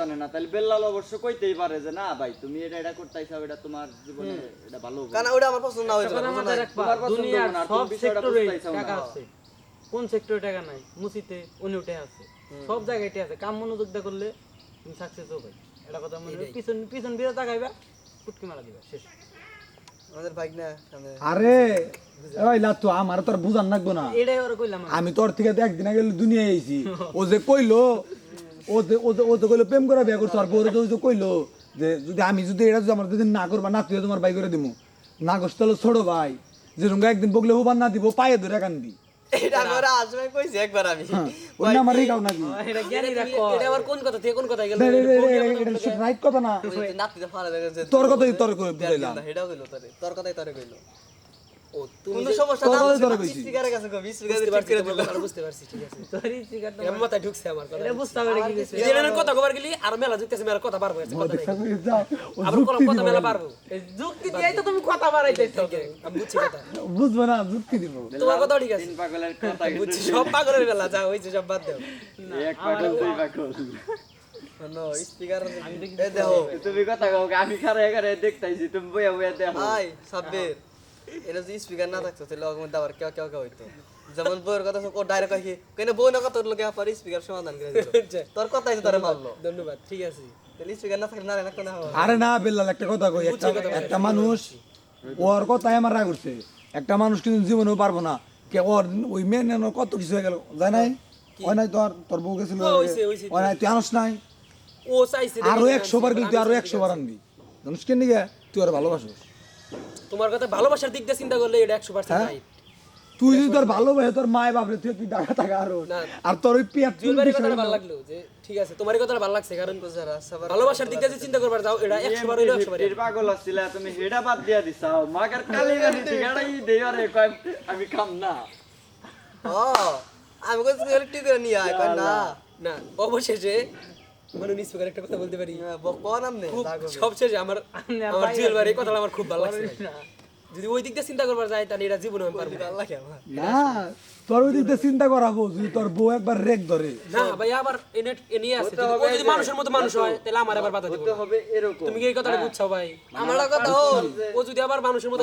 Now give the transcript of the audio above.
জানে না তাহলে বেল্লাল অবশ্য কইতেই পারে যে না ভাই তুমি এটা এটা করতে চাও এটা তোমার জীবনে এটা ভালো হবে। কারণ ওটা আমার পছন্দ না হয়েছে। দুনিয়ার সব সেক্টরে টাকা আছে। কোন সেক্টরে টাকা নাই? মুসিতে উনিওটে আছে। সব জায়গায় আছে। কাম মনোযোগ দিয়ে করলে তুমি সাকসেস হবে এটা কথা মনে পিছন পিছন বিরে তাকাইবা ফুটকি মারা দিবা শেষ। আমাদের বাইক না আরে ওই লাতু আমার তোর বুঝান লাগবো না। এটাই ওরা কইলাম আমি। তোর থেকে তো একদিন আগে দুনিয়ায় আইছি। ও যে কইলো ও ও যে কইলো প্রেম করা বিয়া করছ? আর বউরে তো কইলো যে যদি আমি যদি এটা যদি আমার যদি না করবা না তুই তোমার বাই করে দিমু। না করছ তাহলে ছোট ভাই যে রুঙ্গা একদিন বগলে হুবান না দিব পায়ে ধরে কান্দি। এটা করে আসবে কইছি একবার আমি। ওই না আমার রেগাও নাকি? এটা জ্ঞানী রাখ। এটা আবার কোন কথা? থেকে কোন কথা গেল? এটা রাইট কথা না। নাতিতে ফাড়া তোর কথাই তোর করে বুঝাইলাম। এটাও কইলো তোরে। তোর কথাই তোরে কইলো। বুঝব না যুক্তি দিব। তোমার কথা ঠিক আছে। তিন কথা বুঝছি সব পাগলের বেলা যা হইছে সব বাদ দাও। এ দেখো। তুমি কথা কও আমি খারে খারে দেখতাইছি তুমি বইয়া বইয়া দেখো। সাব্বির। এটা যদি স্পিকার না থাকতো তাহলে আবার কেউ কেউ কেউ হইতো। যেমন বউয়ের কথা ও ডাইরেক্ট কই কেন বউ না কথা লোকে স্পিকার সমাধান করে দিল। তোর কথাই তো তোরে মারলো। ধন্যবাদ ঠিক আছে। তাহলে স্পিকার না থাকলে না রাখতো না হবে আরে না বেল্লাল একটা কথা কই একটা একটা মানুষ ওর কথাই আমার রাগ উঠছে। একটা মানুষ কিন্তু জীবনেও পারব না। কে ওর ওই মেয়ে কত কিছু হয়ে গেল জান নাই? ওই নাই তোর? তোর বউ গেছিল হ্যাঁ। ওই নাই তুই আনস নাই? ও চাইছে আরও একশো বার গেলি তুই আরও একশো বার আনবি। জানিস কেন নিগে তুই আর ভালোবাসিস। তোমার কথা ভালোবাসার দিক দিয়ে চিন্তা করলে এটা একশো পার্সেন্ট রাইট তুই যদি তোর ভালোবাসে তোর মায় বাপরে তুই তুই টাকা টাকা আরও আর তোর ওই পেট কথাটা ভালো লাগল যে ঠিক আছে তোমার কথাটা ভালো লাগছে কারণ যারা সবার ভালোবাসার দিক দিয়ে চিন্তা করবার যাও এটা একশো বার হইল একশো বার ফিফটির পাগল আসছিল তুমি হেডা বাদ দিয়া দিছাও। মাগার কালি গানি ঠিকানাই দেই রে কয় আমি খাম না। ও আমি কইছি তুই করে নিয়ে আয় কই না। না অবশেষে মানে নিশ্চয় একটা কথা বলতে পারি? কোন আমনে সবশেষে আমার আমার জুয়েল এই কথাটা আমার খুব ভালো লাগছে। যদি ওই দিক দিয়ে চিন্তা করবার যায় তাহলে এটা জীবনে আমি পারব আল্লাহ না তোর ওই দিক দিয়ে চিন্তা করাবো যদি তোর বউ একবার রেক ধরে। না ভাই আবার এনে এনে আছে যদি মানুষের মতো মানুষ হয় তাহলে আমার আবার বাধা দিব। হতে হবে এরকম। তুমি কি এই কথাটা বুঝছ ভাই? আমার কথা হল ও যদি আবার মানুষের মতো